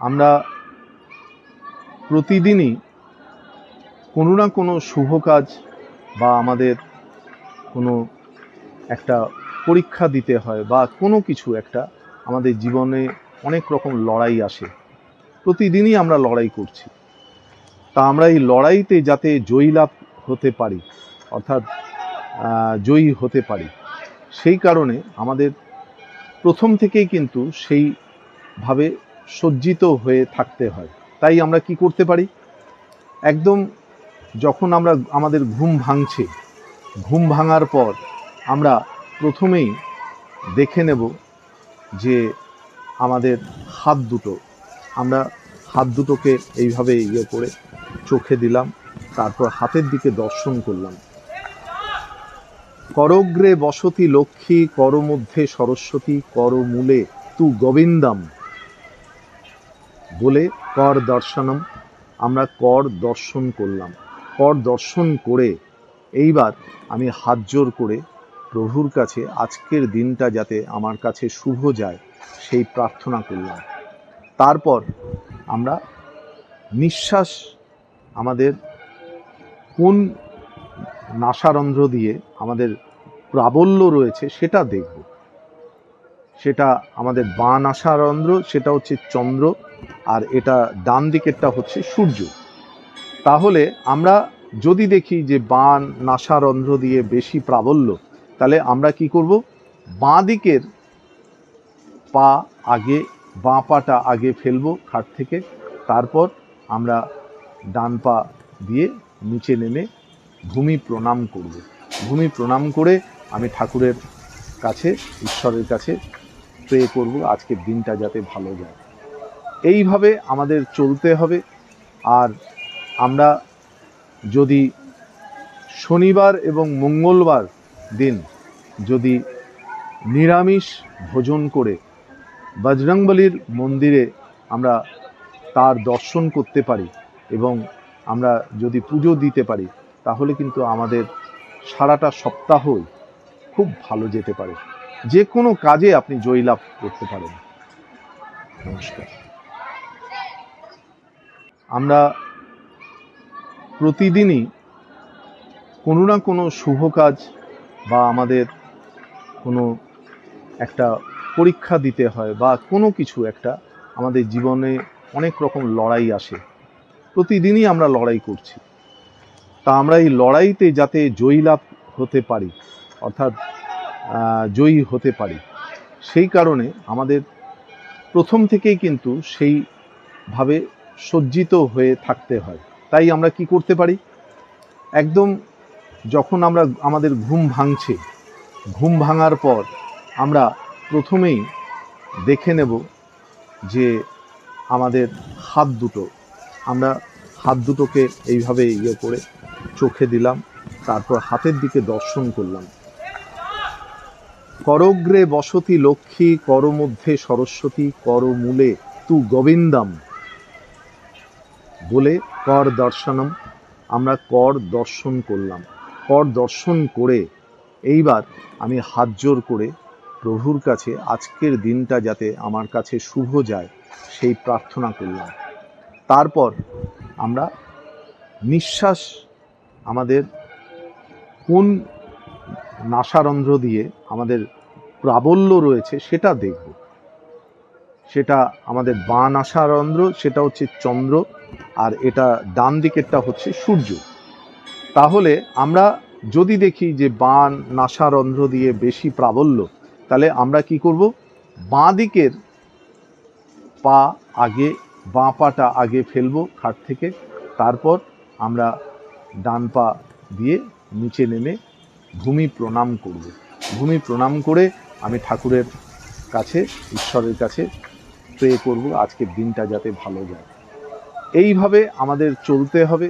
আমরা প্রতিদিনই কোনো না কোনো শুভ কাজ বা আমাদের কোনো একটা পরীক্ষা দিতে হয় বা কোনো কিছু একটা আমাদের জীবনে অনেক রকম লড়াই আসে। প্রতিদিনই আমরা লড়াই করছি। তা আমরা এই লড়াইতে যাতে জয়ী লাভ হতে পারি, অর্থাৎ জয়ী হতে পারি, সেই কারণে আমাদের প্রথম থেকেই কিন্তু সেইভাবে সজ্জিত হয়ে থাকতে হয়। তাই আমরা কি করতে পারি? একদম যখন আমরা আমাদের ঘুম ভাঙছে, ঘুম ভাঙার পর আমরা প্রথমেই দেখে নেব যে আমাদের হাত দুটো, আমরা হাত দুটোকে এইভাবে ইয়ে করে চোখে দিলাম, তারপর হাতের দিকে দর্শন করলাম। করগ্রে বসতি লক্ষ্মী কর মধ্যে সরস্বতী কর মূলে তু গোবিন্দম। বলে কর দর্শনম, আমরা কর দর্শন করলাম। কর দর্শন করে এইবার আমি হাত জোর করে প্রভুর কাছে আজকের দিনটা যাতে আমার কাছে শুভ যায়, সেই প্রার্থনা করলাম। তারপর আমরা নিঃশ্বাস আমাদের কোন নাসারন্ধ্র দিয়ে আমাদের প্রাবল্য রয়েছে সেটা দেখব। সেটা আমাদের বাঁ নাসারন্ধ্র সেটা হচ্ছে চন্দ্র। আর এটা ডান দিকেরটা হচ্ছে সূর্য। তাহলে আমরা যদি দেখি যে বাঁ নাসারন্ধ্র দিয়ে বেশি প্রাবল্য, তাহলে আমরা কি করব? বাঁ দিকের পা আগে, বাঁ পাটা আগে ফেলব খাট থেকে, তারপর আমরা ডান পা দিয়ে নিচে নেমে ভূমি প্রণাম করব। ভূমি প্রণাম করে আমি ঠাকুরের কাছে, ঈশ্বরের কাছে প্রে করব। আজকের দিনটা যাতে ভালো যায়। এইভাবে আমাদের চলতে হবে। আর আমরা যদি শনিবার এবং মঙ্গলবার দিন যদি নিরামিষ ভোজন করে বজরংবলির মন্দিরে আমরা তার দর্শন করতে পারি এবং আমরা যদি পুজো দিতে পারি, তাহলে কিন্তু আমাদের সারাটা সপ্তাহই খুব ভালো যেতে পারে। যে কোনো কাজে আপনি জয়লাভ করতে পারেন। নমস্কার। আমরা প্রতিদিনই কোনো না কোনো শুভ কাজ বা আমাদের কোনো একটা পরীক্ষা দিতে হয় বা কোনো কিছু একটা আমাদের জীবনে অনেক রকম লড়াই আসে। প্রতিদিনই আমরা লড়াই করছি। তা আমরা এই লড়াইতে যাতে জয়ী লাভ হতে পারি, অর্থাৎ জয়ী হতে পারি, সেই কারণে আমাদের প্রথম থেকেই কিন্তু সেইভাবে সজ্জিত হয়ে থাকতে হয়। তাই আমরা কি করতে পারি? একদম যখন আমরা আমাদের ঘুম ভাঙছে, ঘুম ভাঙার পর আমরা প্রথমেই দেখে নেব যে আমাদের হাত দুটো, আমরা হাত দুটোকে এইভাবে ইয়ে করে চোখে দিলাম, তারপর হাতের দিকে দর্শন করলাম। করগ্রে বসতি লক্ষ্মী কর মধ্যে সরস্বতী কর মূলে তু গোবিন্দম। বলে কর দর্শনম, আমরা কর দর্শন করলাম। কর দর্শন করে এইবার আমি হাত জোর করে প্রভুর কাছে আজকের দিনটা যাতে আমার কাছে শুভ যায়, সেই প্রার্থনা করলাম। তারপর আমরা নিঃশ্বাস আমাদের কোন নাসারন্ধ্র দিয়ে আমাদের প্রাবল্য রয়েছে সেটা দেখব। সেটা আমাদের বাঁ নাসারন্ধ্র সেটা হচ্ছে চন্দ্র, আর এটা ডান দিকেরটা হচ্ছে সূর্য। তাহলে আমরা যদি দেখি যে বাঁ নাসারন্ধ্র দিয়ে বেশি প্রাবল্য, তাহলে আমরা কি করব? বাঁ দিকের পা আগে, বাঁ পাটা আগে ফেলব খাট থেকে, তারপর আমরা ডান পা দিয়ে নিচে নেমে ভূমি প্রণাম করব। ভূমি প্রণাম করে আমি ঠাকুরের কাছে, ঈশ্বরের কাছে প্রে করব আজকের দিনটা যাতে ভালো যায়। এইভাবে আমাদের চলতে হবে।